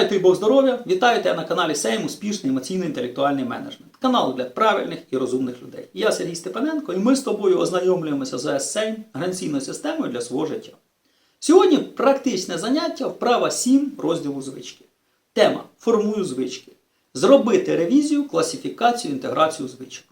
Дай тобі Бог здоров'я! Вітаю тебе на каналі Сейм Успішний емоційно-інтелектуальний менеджмент. Канал для правильних і розумних людей. Я Сергій Степаненко і ми з тобою ознайомлюємося з ОС Сейм гарантійною системою для свого життя. Сьогодні практичне заняття вправа 7 розділу звички. Тема Формую звички. Зробити ревізію, класифікацію, інтеграцію звичок.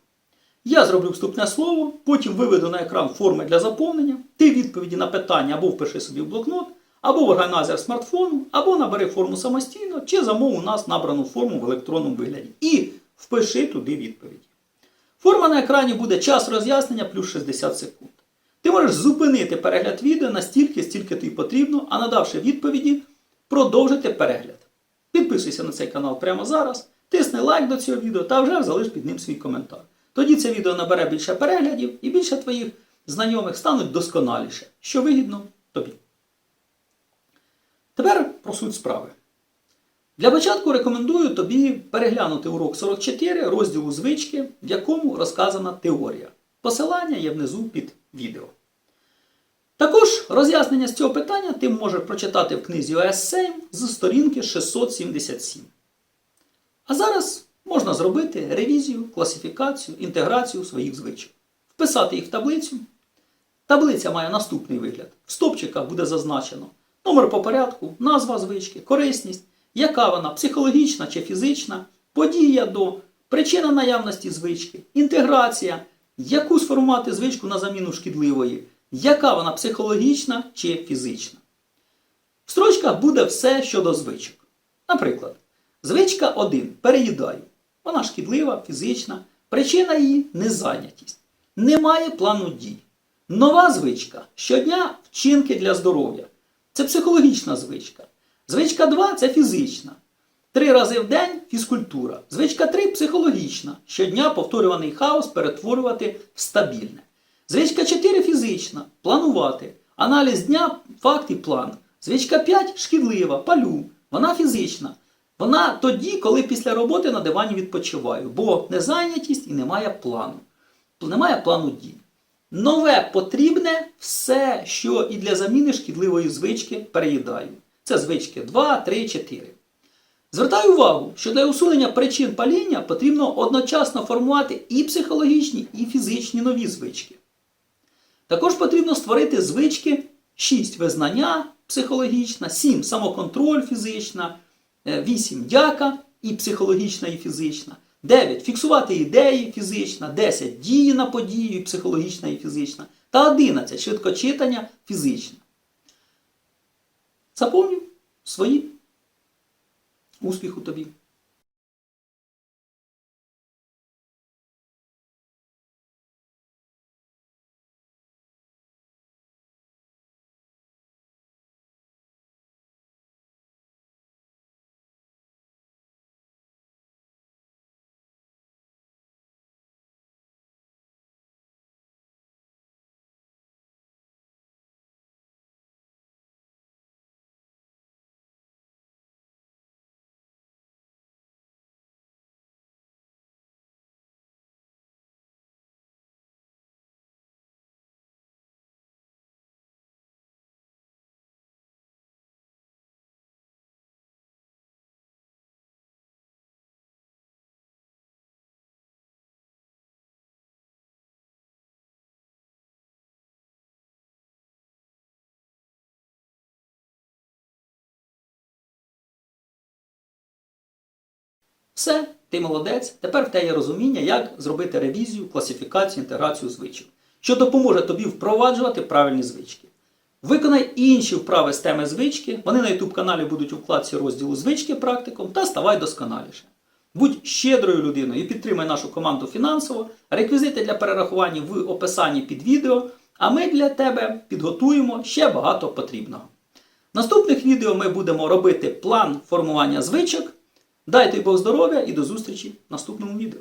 Я зроблю вступне слово, потім виведу на екран форми для заповнення. Ти відповіді на питання або впиши собі в блокнот, або в органайзер смартфону, або набери форму самостійно, чи замов у нас набрану форму в електронному вигляді. І впиши туди відповіді. Форма на екрані буде час роз'яснення плюс 60 секунд. Ти можеш зупинити перегляд відео настільки, стільки тобі потрібно, а надавши відповіді, продовжити перегляд. Підписуйся на цей канал прямо зараз, тисни лайк до цього відео та вже залиш під ним свій коментар. Тоді це відео набере більше переглядів і більше твоїх знайомих стануть досконаліше, що вигідно тобі. Тепер про суть справи. Для початку рекомендую тобі переглянути урок 44 розділу звички, в якому розказана теорія. Посилання є внизу під відео. Також роз'яснення з цього питання ти можеш прочитати в книзі OS 7 з сторінки 677. А зараз можна зробити ревізію, класифікацію, інтеграцію своїх звичок. Вписати їх в таблицю. Таблиця має наступний вигляд. В стопчиках буде зазначено номер по порядку, назва звички, корисність, яка вона психологічна чи фізична, подія до, причина наявності звички, інтеграція, яку сформувати звичку на заміну шкідливої, яка вона психологічна чи фізична. В строчках буде все щодо звичок. Наприклад, звичка 1 переїдаю. Вона шкідлива, фізична, причина її незайнятість. Немає плану дій. Нова звичка щодня вчинки для здоров'я. Це психологічна звичка. Звичка 2 це фізична. Три рази в день фізкультура. Звичка 3 психологічна. Щодня повторюваний хаос перетворювати в стабільне. Звичка 4 фізична. Планувати. Аналіз дня, факт і план. Звичка 5 шкідлива, палю. Вона фізична. Вона тоді, коли після роботи на дивані відпочиваю, бо незайнятість і немає плану. Немає плану дій. Нове потрібне все, що і для заміни шкідливої звички переїдаю. Це звички 2, 3, 4. Звертаю увагу, що для усунення причин паління потрібно одночасно формувати і психологічні, і фізичні нові звички. Також потрібно створити звички 6 визнання психологічна, 7 самоконтроль фізична, 8 дяка і психологічна, і фізична. 9. Фіксувати ідеї фізична, 10. Дії на подію, психологічна і фізична. Та 11. Швидкочитання фізичне. Заповню свої. Успіху тобі! Все, ти молодець. Тепер в тебе є розуміння, як зробити ревізію, класифікацію, інтеграцію звичок, що допоможе тобі впроваджувати правильні звички. Виконай інші вправи з теми звички, вони на YouTube каналі будуть у вкладці розділу звички практиком та ставай досконаліше. Будь щедрою людиною і підтримай нашу команду фінансово. Реквізити для перерахування в описанні під відео, а ми для тебе підготуємо ще багато потрібного. В наступних відео ми будемо робити план формування звичок. Дайте Бог здоров'я і до зустрічі в наступному відео.